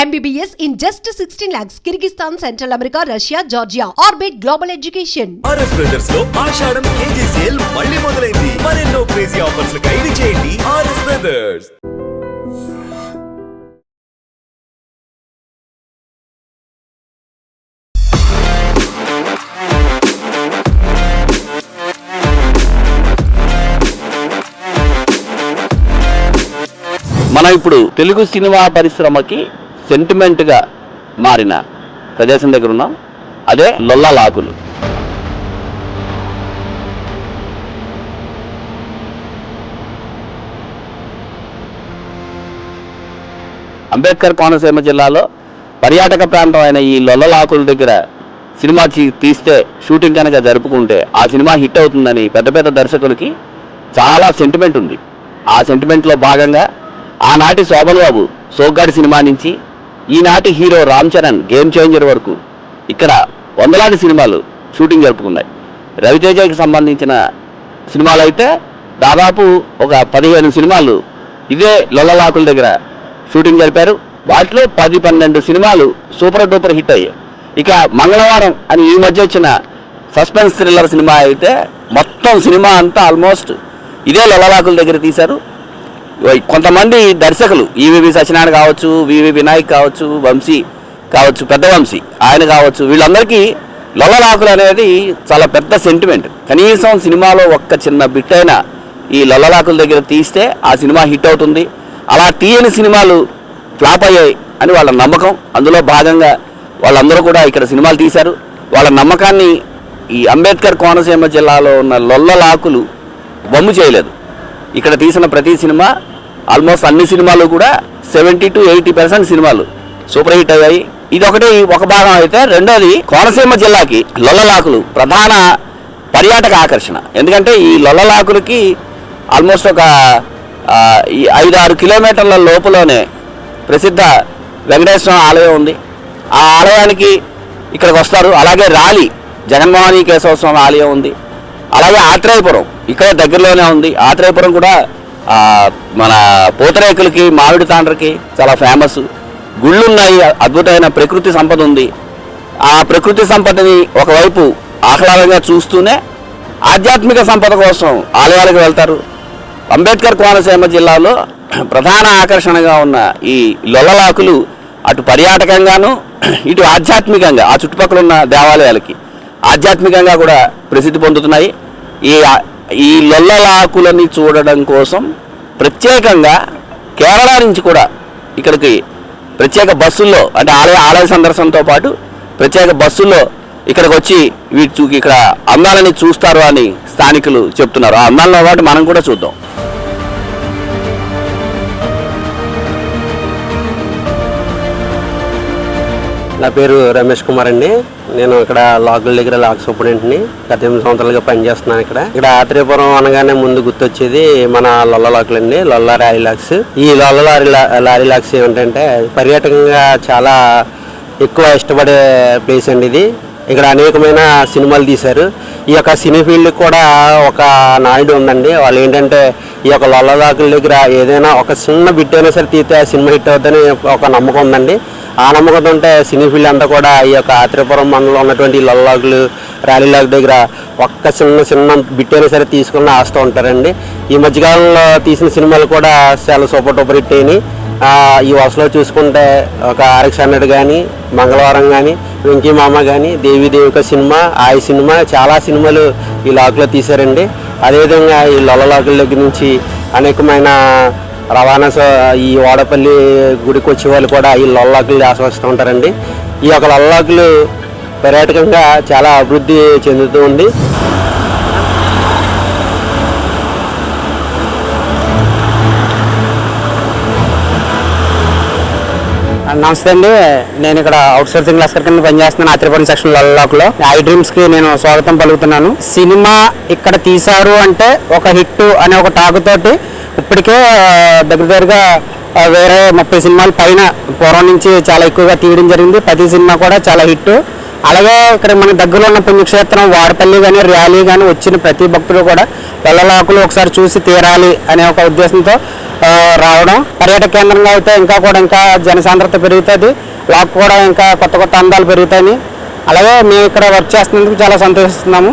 MBBS in just 16 lakhs. Kyrgyzstan, Central America, Russia, Georgia. Orbit Global Education. RS బ్రదర్స్లో Ashadham KG sale మళ్ళీ మొదలైంది మరెన్నో crazy offers ఖైదీ చేయండి RS brothers మనం ఇప్పుడు Telugu cinema పరిశ్రమకి సెంటిమెంట్గా మారిన ప్రదేశం దగ్గర ఉన్నాం. అదే లొల్లలాకులు అంబేద్కర్ కోనసీమ జిల్లాలో పర్యాటక ప్రాంతం అయిన ఈ లొల్లలాకుల దగ్గర సినిమా తీస్తే షూటింగ్ కనుక జరుపుకుంటే ఆ సినిమా హిట్ అవుతుందని పెద్ద పెద్ద దర్శకులకి చాలా సెంటిమెంట్ ఉంది. ఆ సెంటిమెంట్లో భాగంగా ఆనాటి శోభన్ బాబు సోగ్గాడి సినిమా నుంచి ఈనాటి hero Ram Charan game changer వరకు ఇక్కడ వందలాది సినిమాలు షూటింగ్ జరుపుకున్నాయి. రవితేజకి సంబంధించిన సినిమాలు అయితే దాదాపు ఒక పదిహేను సినిమాలు ఇదే లొల్లలాకుల దగ్గర షూటింగ్ జరిపారు. వాటిలో పది పన్నెండు సినిమాలు సూపర్ డూపర్ హిట్ అయ్యాయి. ఇక మంగళవారం అని ఈ మధ్య వచ్చిన సస్పెన్స్ థ్రిల్లర్ సినిమా అయితే మొత్తం సినిమా అంతా ఆల్మోస్ట్ ఇదే లొల్లలాకుల దగ్గర తీశారు. కొంతమంది దర్శకులు ఈవివి సత్యనారాయణ కావచ్చు వివి వినాయక్ కావచ్చు వంశీ కావచ్చు పెద్ద వంశీ ఆయన కావచ్చు వీళ్ళందరికీ లొల్లలాకులు అనేది చాలా పెద్ద సెంటిమెంట్ కనీసం సినిమాలో ఒక్క చిన్న బిట్ అయినా ఈ లొల్లలాకుల దగ్గర తీస్తే ఆ సినిమా హిట్ అవుతుంది. అలా తీయని సినిమాలు ఫ్లాప్ అయ్యాయి అని వాళ్ళ నమ్మకం. అందులో భాగంగా వాళ్ళందరూ కూడా ఇక్కడ సినిమాలు తీశారు. వాళ్ళ నమ్మకాన్ని ఈ అంబేద్కర్ కోనసీమ జిల్లాలో ఉన్న లొల్లలాకులు బొమ్ము చేయలేదు. ఇక్కడ తీసిన ప్రతి సినిమా ఆల్మోస్ట్ అన్ని సినిమాలు కూడా సెవెంటీ టు ఎయిటీ పర్సెంట్ సినిమాలు సూపర్ హిట్ అయ్యాయి. ఇది ఒకటి ఒక భాగం అయితే రెండోది కోనసీమ జిల్లాకి లొల్లలాకులు ప్రధాన పర్యాటక ఆకర్షణ. ఎందుకంటే ఈ లొల్లలాకులకి ఆల్మోస్ట్ ఒక ఈ ఐదు ఆరు కిలోమీటర్ల లోపలనే ప్రసిద్ధ వెంకటేశ్వర ఆలయం ఉంది. ఆ ఆలయానికి ఇక్కడికి వస్తారు. అలాగే రాలి జగన్మోహని కేశవ స్వామి ఆలయం ఉంది. అలాగే ఆత్రేయపురం ఇక్కడ దగ్గరలోనే ఉంది. ఆత్రేయపురం కూడా మన పూతరేకులకి మామిడి తాండ్రకి చాలా ఫేమస్ గుళ్ళు ఉన్నాయి అద్భుతమైన ప్రకృతి సంపద ఉంది. ఆ ప్రకృతి సంపదని ఒకవైపు ఆహ్లాదంగా చూస్తూనే ఆధ్యాత్మిక సంపద కోసం ఆలయాలకు వెళ్తారు. అంబేద్కర్ కోనసీమ జిల్లాలో ప్రధాన ఆకర్షణగా ఉన్న ఈ లొల్లలాకులు అటు పర్యాటకంగాను ఇటు ఆధ్యాత్మికంగా ఆ చుట్టుపక్కల ఉన్న దేవాలయాలకి. ఆధ్యాత్మికంగా కూడా ప్రసిద్ధి పొందుతున్నాయి. ఈ ఈ లొల్లలాకులని చూడడం కోసం ప్రత్యేకంగా కేరళ నుంచి కూడా ఇక్కడికి ప్రత్యేక బస్సుల్లో అంటే ఆలయ ఆలయ సందర్శనతో పాటు ప్రత్యేక బస్సుల్లో ఇక్కడికి వచ్చి వీటి చూ ఇక్కడ అందాలని చూస్తారు అని స్థానికులు చెప్తున్నారు. ఆ అందాలతో పాటు మనం కూడా చూద్దాం. నా పేరు రమేష్ కుమార్ అండి. నేను ఇక్కడ లాకుల దగ్గర లాక్ సూపరింటెంట్ని గత ఎనిమిది సంవత్సరాలుగా పనిచేస్తున్నాను ఇక్కడ. ఇక్కడ ఆత్రేయపురం అనగానే ముందు గుర్తొచ్చేది మన లొల్ల లాకులు అండి లొల్ల రారీ లాక్స్. ఈ లొల్ల లారీ లా- లారీ లాక్స్ ఏమిటంటే పర్యాటకంగా చాలా ఎక్కువ ఇష్టపడే ప్లేస్ అండి ఇది. ఇక్కడ అనేకమైన సినిమాలు తీశారు. ఈ యొక్క సినీ ఫీల్డ్ కూడా ఒక నాయుడు ఉందండి. వాళ్ళు ఏంటంటే ఈ యొక్క లొల్లలాకుల దగ్గర ఏదైనా ఒక చిన్న బిట్ అయినా సరే తీస్తే ఆ సినిమా హిట్ అవుతుందని ఒక నమ్మకం ఉందండి. ఆ నమ్మకంతో ఉంటే సినీ ఫీల్డ్ అంతా కూడా ఈ యొక్క ఆత్రిపురం మండలంలో ఉన్నటువంటి ఈ ర్యాలీలాగ్ దగ్గర ఒక్క చిన్న చిన్న బిట్ అయినా సరే తీసుకుని ఆస్తూ ఉంటారండి. ఈ మధ్యకాలంలో తీసిన సినిమాలు కూడా చాలా సూపర్ టూపర్ హిట్ అయినాయి. ఈ వరుసలో చూసుకుంటే ఒక ఆర్ఎక్స్ హండ్రెడ్ కానీ మంగళవారం కానీ వెంకీ మామ కానీ దేవి దేవిక సినిమా ఆయి సినిమా చాలా సినిమాలు ఈ లాక్లో తీశారండి. అదేవిధంగా ఈ లొల్ల లాకుల దగ్గర నుంచి అనేకమైన రవాణా సౌ- ఈ వాడపల్లి గుడికి వచ్చే వాళ్ళు కూడా ఈ లొల్లాకులు ఆస్వాదిస్తూ ఉంటారండి. ఈ యొక్క లొల్లాకులు పర్యాటకంగా చాలా అభివృద్ధి చెందుతూ ఉంది. నమస్తే అండి. నేను ఇక్కడ అవుట్ సోర్సింగ్ లస్కర్ కింద పనిచేస్తున్నాను ఆత్రిపురం సెక్షన్ లల్లాక్లో ఐ డ్రీమ్స్కి నేను స్వాగతం పలుకుతున్నాను. సినిమా ఇక్కడ తీశారు అంటే ఒక హిట్ అనే ఒక టాక్ తోటి ఇప్పటికే దగ్గర దగ్గరగా వేరే ముప్పై సినిమాల పైన పూర్వం నుంచి చాలా ఎక్కువగా తీయడం జరిగింది. ప్రతి సినిమా కూడా చాలా హిట్ అలాగే ఇక్కడ మన దగ్గరలో ఉన్న పుణ్యక్షేత్రం వాడపల్లి కానీ ర్యాలీ కానీ వచ్చిన ప్రతి భక్తులు కూడా వెళ్ళలాకులు ఒకసారి చూసి తీరాలి అనే ఒక ఉద్దేశంతో రావడం. పర్యాటక కేంద్రంగా అయితే ఇంకా కూడా ఇంకా జనసాంద్రత పెరుగుతుంది. లాక్ కూడా ఇంకా కొత్త కొత్త అందాలు పెరుగుతాయి. అలాగే మేము ఇక్కడ వర్క్ చేస్తున్నందుకు చాలా సంతోషిస్తున్నాము.